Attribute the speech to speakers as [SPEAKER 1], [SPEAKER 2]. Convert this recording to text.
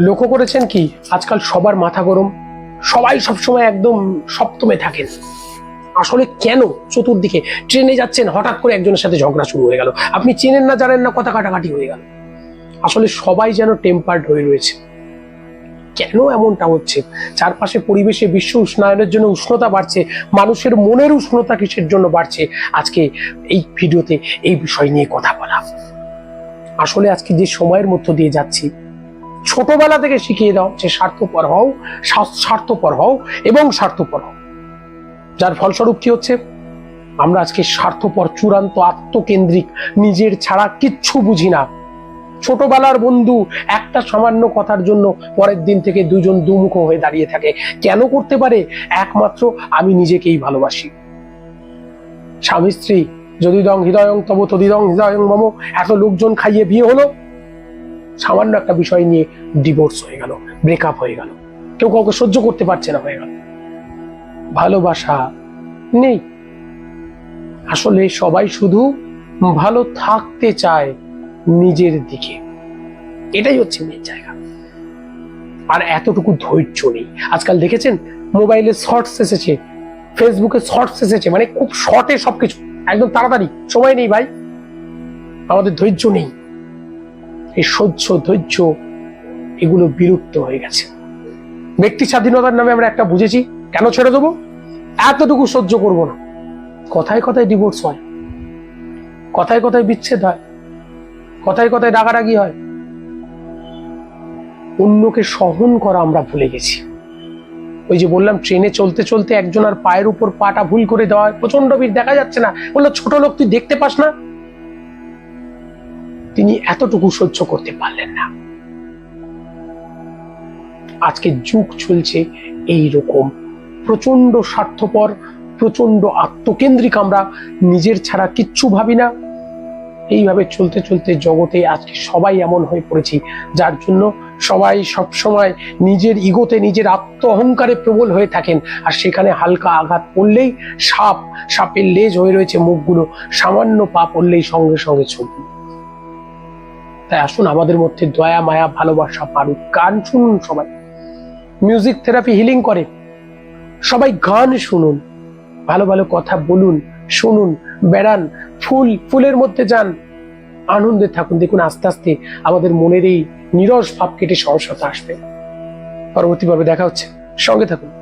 [SPEAKER 1] লক্ষ্য করেছেন কি? আজকাল সবার মাথা গরম। সবাই সবসময় একদম সপ্তমে থাকেন। আসলে কেন চতুর্দিকে ট্রেনে যাচ্ছেন? হঠাৎ করে একজনের সাথে ঝগড়া শুরু হয়ে গেল। আপনি চেনেন না, জানেন না, কথা কাটাকাটি হয়ে গেল। আসলে সবাই যেন টেম্পার্ড হয়ে রয়েছে। কেন এমনটা হচ্ছে? চারপাশে পরিবেশে বিশ্ব উষ্ণায়নের জন্য উষ্ণতা বাড়ছে, মানুষের মনের উষ্ণতা কিসের জন্য বাড়ছে? আজকে এই ভিডিওতে এই বিষয় নিয়ে কথা বলা। আসলে আজকে যে সময়ের মধ্য দিয়ে যাচ্ছি ছোটবেলা থেকে শিখিয়ে দাও যে স্বার্থপর হও স্বার্থপর হও এবং স্বার্থপর হও। যার ফলস্বরূপ কি হচ্ছে? আমরা আজকে স্বার্থপর, চূড়ান্ত, আত্মকেন্দ্রিক, নিজের ছাড়া কিচ্ছু বুঝি না। ছোটবেলার বন্ধু একটা সামান্য কথার জন্য পরের দিন থেকে দুজন দুমুখ হয়ে দাঁড়িয়ে থাকে। কেন করতে পারে? একমাত্র আমি নিজেকেই ভালোবাসি। স্বামী স্ত্রী, যদি দং হৃদয়ং তব তদিদং হৃদয়ং মম, এত লোকজন খাইয়ে বিয়ে হলো? সামান্য একটা বিষয় নিয়ে ডিভোর্স হয়ে গেল ব্রেকআপ হয়ে গেল। কেউ কাউকে সহ্য করতে পারছে না হয়ে গেল। ভালোবাসা নেই। আসলে সবাই শুধু ভালো থাকতে চায় নিজের দিকে। এটাই হচ্ছে মেয়ের জায়গা। আর এতটুকু ধৈর্য নেই। আজকাল দেখেছেন? মোবাইলে শর্টস এসেছে ফেসবুকে শর্টস এসেছে মানে খুব শর্টে সবকিছু। একদম তাড়াতাড়ি। সময় নেই ভাই। আমাদের ধৈর্য নেই। এই সহ্য, ধৈর্য, এগুলো বিলুপ্ত হয়ে গেছে। ব্যক্তি স্বাধীনতার নামে আমরা একটা বুঝেছি, কেন ছেড়ে দেবো? এতটুকু সহ্য করব না। কথায় কথায় ডিভোর্স হয়। কথায় কথায় বিচ্ছেদ হয়। কথায় কথায় রাগারাগি হয়। অন্যকে সহন করা আমরা ভুলে গেছি। ওই যে বললাম, ট্রেনে চলতে চলতে একজন আর পায়ের উপর পাটা ভুল করে দেওয়া প্রচণ্ড ভিড় দেখা যাচ্ছে না। বলল, ছোট লোক, তুই দেখতে পাস না? তিনি এতটুকু সহ্য করতে পারলেন না। আজকে যুগ চলছে এই রকম প্রচণ্ড স্বার্থপর প্রচণ্ড আত্মকেন্দ্রিক আমরা, নিজের ছাড়া কিচ্ছু ভাবি না। এইভাবে চলতে চলতে জগতে আজকে সবাই এমন হয়ে পড়েছি, যার জন্য সবাই সব সময় নিজের ইগোতে, নিজের আত্ম অহংকারে প্রবল হয়ে থাকেন। আর সেখানে হালকা আঘাত পড়লেই সাপ, সাপের লেজ হয়ে রয়েছে মুখগুলো, সামান্য পা পড়লেই সঙ্গে সঙ্গে ছবি। তাই আসুন, আমাদের মধ্যে দয়া, মায়া, ভালোবাসা পারুক গান শুনুন সবাই। মিউজিক থেরাপি হিলিং করে। সবাই গান শুনুন, ভালো ভালো কথা বলুন, শুনুন, বেড়ান, ফুল, ফুলের মধ্যে যান, আনন্দে থাকুন। দেখুন, আস্তে আস্তে আমাদের মনের এই নিরস ভাব কেটে সহসতা আসবে। পরবর্তী পরবর্তীভাবে দেখা হচ্ছে। সঙ্গে থাকুন।